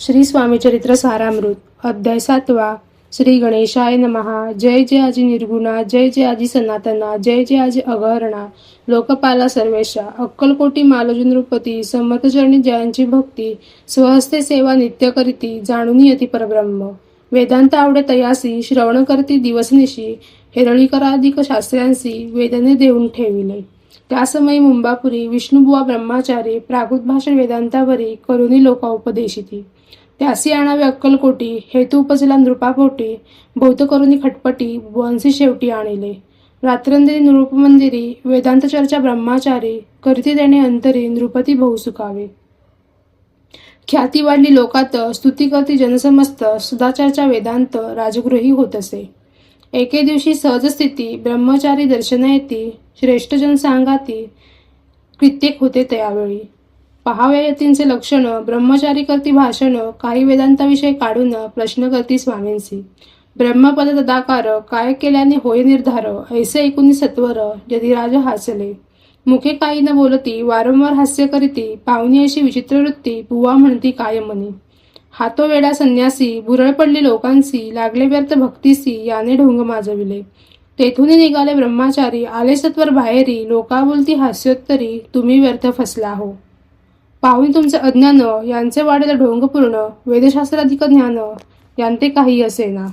श्री स्वामी चरित्र सारामृत अध्याय सातवा श्री गणेशाय नमहा. जय जय आजी निर्गुणा जय जय आजी सनातना जय जय आजी अगहरणा लोकपाला सर्वेशा अक्कलकोटी मालोजी नृपती समर्थचरणी जयांची भक्ती स्वहस्ते सेवा नित्य करीती जाणून अति परब्रह्म. वेदांत आवडे तयासी श्रवण करती दिवसनिशी हेरळीकराधिक शास्त्र्यांशी वेदने देऊन ठेविले. त्यासमयी मुंबापुरी विष्णुबुवा ब्रह्माचारी प्राकृत भाषण वेदांतावरी करुणी लोका उपदेशिती. त्यासी आणावे अक्कलकोटी हेतू उपजला नृपापोटी भौतकरुणी खटपटी बुवांसी शेवटी आणिले. रात्रंदिरी नृपमंदिरी वेदांत चर्चा ब्रह्माचारी करती देणे अंतरी नृपती बहु सुखावे. ख्याती वाढली लोकात स्तुती करती जनसमस्त सुधाचर्चा वेदांत राजगृही होत असे. एके दिवशी सहज स्थिती ब्रह्मचारी दर्शन येती श्रेष्ठजन सांगाती कित्येक होते त्यावेळी. पहाव्या यतींचे लक्षण ब्रह्मचारी करती भाषणं काही वेदांताविषयी काढून प्रश्न करती स्वामींशी ब्रह्मपद तदाकार काय केल्याने होय निर्धार ऐसे ऐकून सत्वर यदिराज हासले. मुखे काही न बोलती वारंवार हास्य करीती पाहुणी अशी विचित्र वृत्ती बुवा म्हणती काय मनी हातो वेडा संन्यासी भुरळ पडली लोकांसी लागले व्यर्थ भक्तीसी याने ढोंग माजविले. तेथून निघाले ब्रह्मचारी आले सत्वर बाहेरी लोका बोलती हास्योत्तरी तुम्ही व्यर्थ फसला हो. पाहून तुमचे अज्ञान यांचे वाढेल ढोंगपूर्ण वेदशास्त्राधिक ज्ञान यांते काही असेना.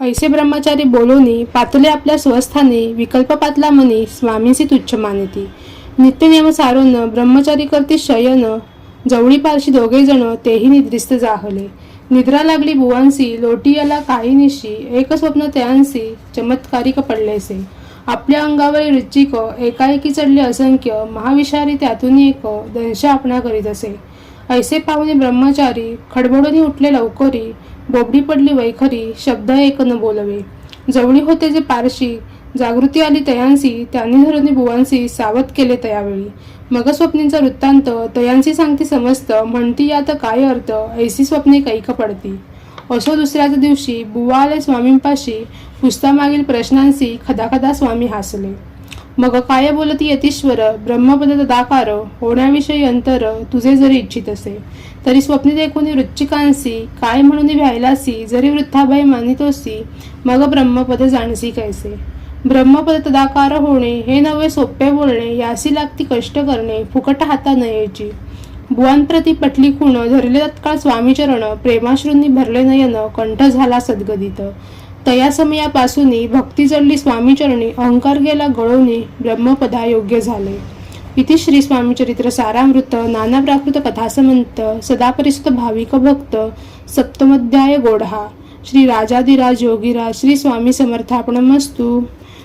ऐसे ब्रह्मचारी बोलोनी पातले आपल्या स्वस्थानी विकल्प पातला मनी स्वामीसी तुच्छ मानिती. नित्यनियम सारोन ब्रह्मचारी करते शयन जवळी पारशी दोघे जण तेही निद्रिस्त जाहले. निद्रा लागली बुवांसी लोटियाला काही निशी एक स्वप्न त्यांसी चमत्कारिक पडलेसे. आपल्या अंगावरील रुचिक एकाएकी चढले असंख्य महाविषारी त्यातून एक दंश आपणा करीत असे. ऐसे पाहुणे ब्रह्मचारी खडबडून उठले लवकरी बोबडी पडली वैखरी शब्द एक न बोलवे. जवळी होते जे पारशी जागृती आली तयांसी त्यांनी धरून बुवांसी सावध केले तयावेळी. मग स्वप्नींचा वृत्तांत तयांसी सांगती समजतं म्हणती यात काय अर्थ? ऐसी स्वप्ने कैक पडती. असो दुसऱ्याच दिवशी बुवा आले स्वामींपाशी पुस्तामागील प्रश्नांशी खदाखदा स्वामी हासले. मग काय बोलती यतीश्वर? ब्रह्मपद दाकार होण्याविषयी अंतर तुझे जरी इच्छित असे तरी स्वप्नी देखून वृच्चिकांसी काय म्हणून व्हायलासी जरी वृद्धाबाई मानितोसी मग ब्रह्मपद जाणसी कैसे? ब्रह्मपद तदाकार होणे हे नवे सोपे बोलणे यासी लागती कष्ट करणे फुकट हाता यायची. बुवांप्रती पटली खुण धरले तत्काळ स्वामीचरण प्रेमाश्रूंनी भरले नयन कंठ झाला सद्गदित. तया समयापासून भक्ती जडली स्वामीचरणी अहंकार गेला गळवणी ब्रह्मपदा योग्य झाले. इति श्री स्वामीचरित्र सारामृत नाना प्राकृत कथासमंत सदापरिस्त भाविक भक्त सप्तमध्याय गोढा श्री राजाधिराज योगीराज श्री स्वामी समर्थापणमस्तु